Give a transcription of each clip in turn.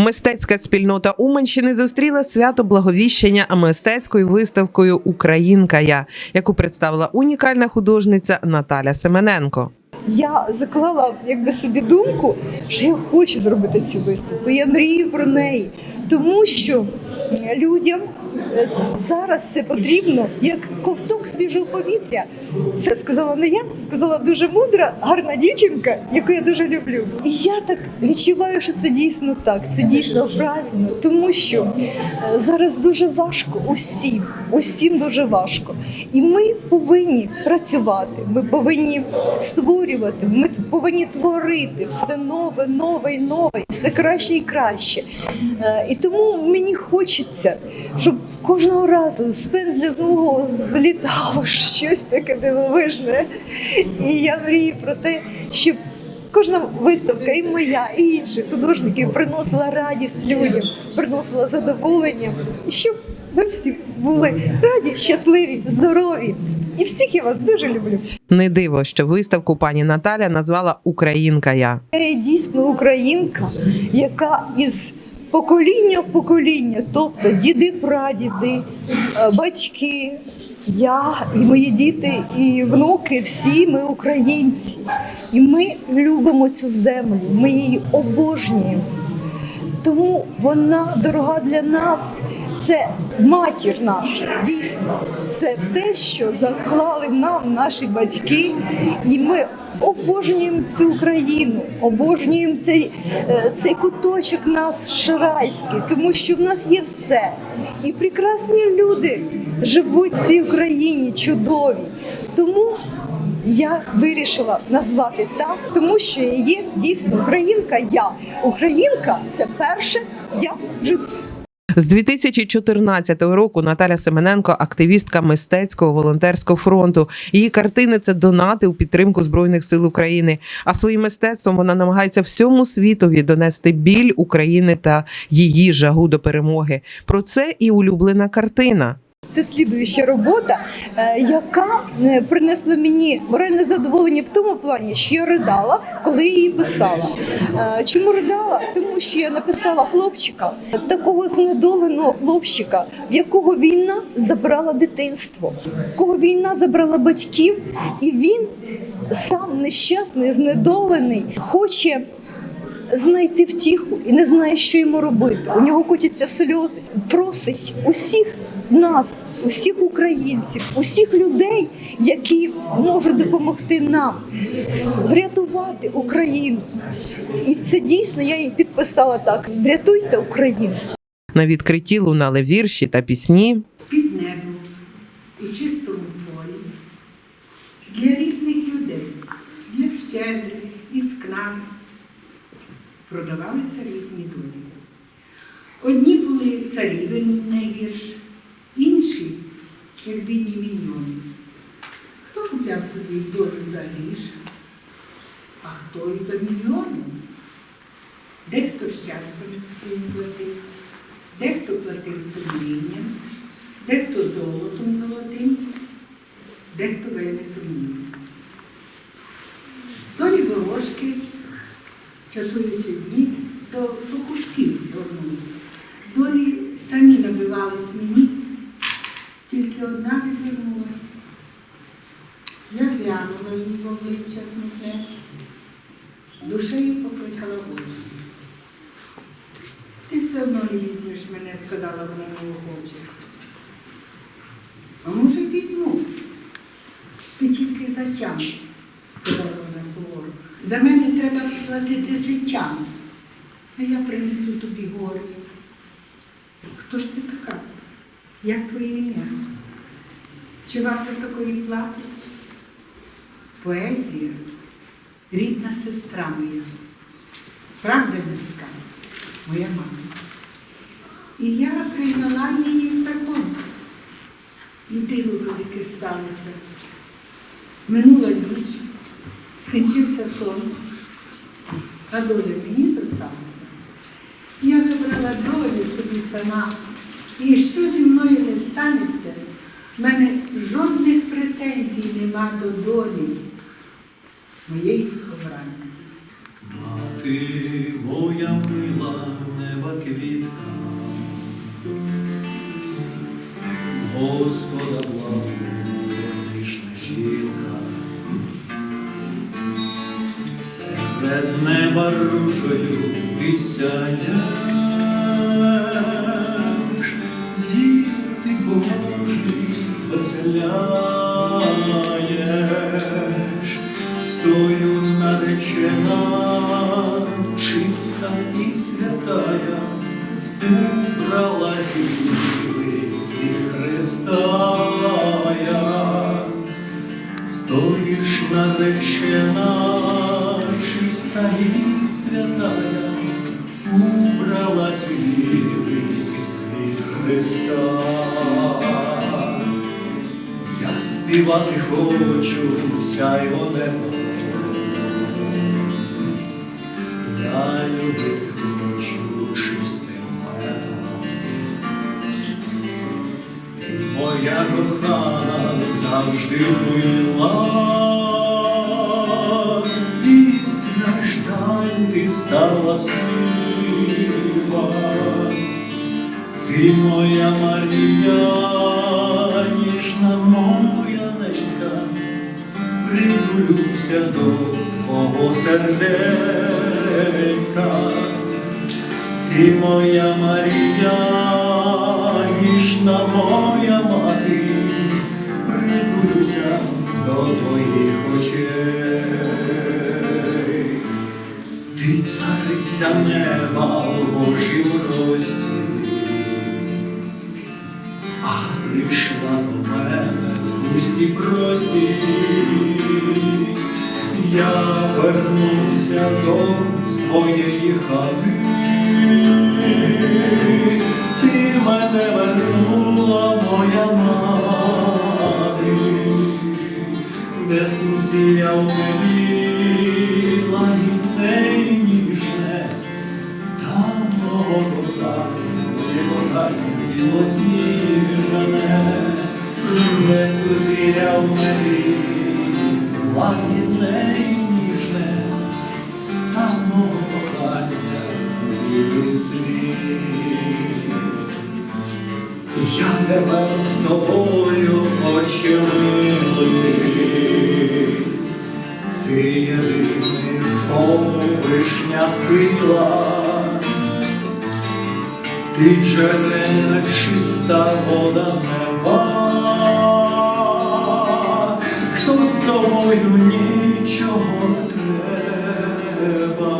Мистецька спільнота Уманщини зустріла свято благовіщення мистецькою виставкою Українка я, яку представила унікальна художниця Наталя Семененко. Я заклала якби собі думку, що я хочу зробити цю виставку. Я мрію про неї, тому що людям е, зараз це потрібно як ковток свіжого повітря. Це сказала не я, це сказала дуже мудра, гарна дівчинка, яку я дуже люблю. І я так відчуваю, що це дійсно так, це дійсно правильно, тому що е, зараз дуже важко усім, усім дуже важко. І ми повинні працювати, ми повинні створювати, ми повинні творити все нове, нове і нове, все краще і краще. Е, І тому мені хочеться, щоб кожного разу з пензля з мого злітало щось таке дивовижне. І я мрію про те, щоб Кожна виставка, і моя, і інших художників приносила радість людям, приносила задоволення, і щоб ми всі були раді, щасливі, здорові. І всіх я вас дуже люблю. Не диво, що виставку пані Наталя назвала Українка я. Я дійсно українка, яка із покоління в покоління, тобто діди, прадіди, е, батьки, я і мої діти, і внуки, всі ми українці. І ми любимо цю землю, ми її обожнюємо. Тому вона дорога для нас. Це матір наша, дійсно. Це те, що заклали нам наші батьки, і ми обожнюємо цю Україну, обожнюємо цей, е, цей куточок нас шарайський, тому що в нас є все. І прекрасні люди живуть в цій Україні, чудові. Тому я вирішила назвати так, тому що я є дійсно українка. Я українка це перше я в житті. З 2014 року Наталя Семененко активістка мистецького волонтерського фронту. Її картини це донати у підтримку збройних сил України. А своїм мистецтвом вона намагається всьому світові донести біль України та її жагу до перемоги. Про це і улюблена картина. Це слідуюча робота, е, яка е, принесла мені моральне задоволення в тому плані, що я ридала, коли її писала. Е, Чому ридала? Тому що я написала хлопчика, такого знедоленого хлопчика, в якого війна забрала дитинство, кого війна забрала батьків, і він сам нещасний, знедолений, хоче знайти втіху і не знає, що йому робити. У нього котяться сльози. Просить усіх нас, усіх українців, усіх людей, які можуть допомогти нам врятувати Україну. І це дійсно я її підписала так: врятуйте Україну. На відкритті лунали вірші та пісні. під небом, у чистому полі, для різних людей, для щедрих і скнарних продавалися різні долі. Одні були царівень найгірш, інші, як бідні міньйони. Хто купляв собі долю за гріш, а хто і за мільйони. Дехто щастям своїм платив, дехто платив сумлінням, дехто золотом золотим, дехто вельми сумнівним. Долі ворожки, часуючи дні, до покупців вернулися. Долі самі набивались мені, тільки одна відвернулася. Я глянула їй в обличчя смутне, душею покликала очі. Ти все одно не візьмеш мене, сказала вона неохоче. А може, візьму. Ти тільки затям, сказала вона суворо. За мене треба платити життям, а я принесу тобі горі. Хто ж ти така? Як твоє ім'я? Чи варто такої плати? Поезія, рідна сестра моя, правда міська, моя мама. І я прийняла її закон. І диво велике сталося. Минула ніч, скінчився сон, а доля мені зосталася. Я вибрала долю собі сама, і що зі мною не станеться, в мене жодних претензій нема до долі моєї вихованниці. Мати моя мила неба квітка, Господа благодишна жінка, серед неба рушою і. Звеселяєш, стою наречена, чиста і святая, убралась у світ Христа. я. Стоїш наречена, чиста і святая, убралась у світ Христа. Співати хочу сяйво небо, я любити хочу чистим небом. Моя кохана завжди мила, від страждань ти стала сила. Ти моя Марія, ніжна моя ненька, придулюся до твого серденька. Ти моя Марія, ніжна моя мати, придулюся до твоїх очей. Ти цариця неба в Божім рості, пусті прості. Я вернувся до своєї хати. Ти мене вернула, моя мати, де сузір'я в мені лагідне ніжне, там мого коса, кохання білосніжене, де сузір'я в мені лагідне й ніжне, там мого кохання. Я тебе з тобою очі милий, ти єдиний в сила, ти джерельна чиста вода неба, тобою нічого не треба.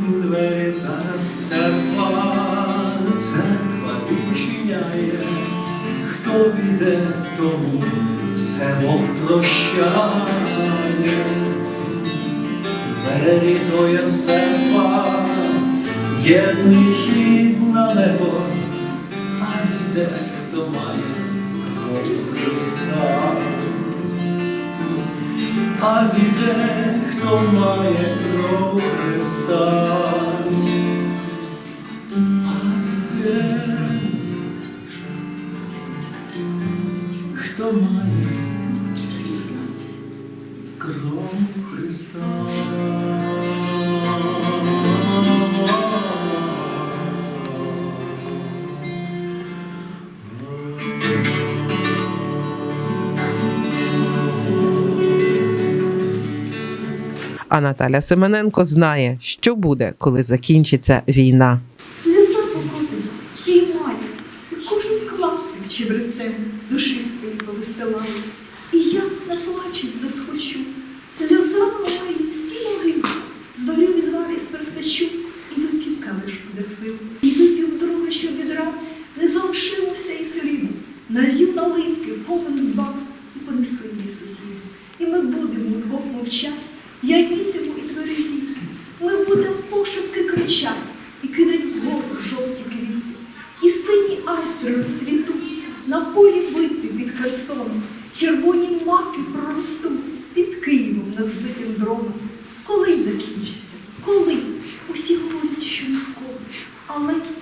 Двері зараз церква, церква відчиняє, хто війде, тому все Бог прощає. Двері то є церква, єдний хід на небо, а йде, хто має кров Христа. А де, хто має кров Христа. А біде, хто має А Наталя Семененко знає, що буде, коли закінчиться війна. Сльоза покотиться, піймає, і кожен клаптик чебрецем душі свої повистилає. І я наплачусь да схочу, сльоза мої всі могили, зварю відвари з перстачу, і вип'ю калишку для сил, і вип'ю вдруге, щоб від ран не залишилося і сліду. Налью наливки, повен збав, і понесу її сусіду. І ми будемо удвох мовчати, я вітиму only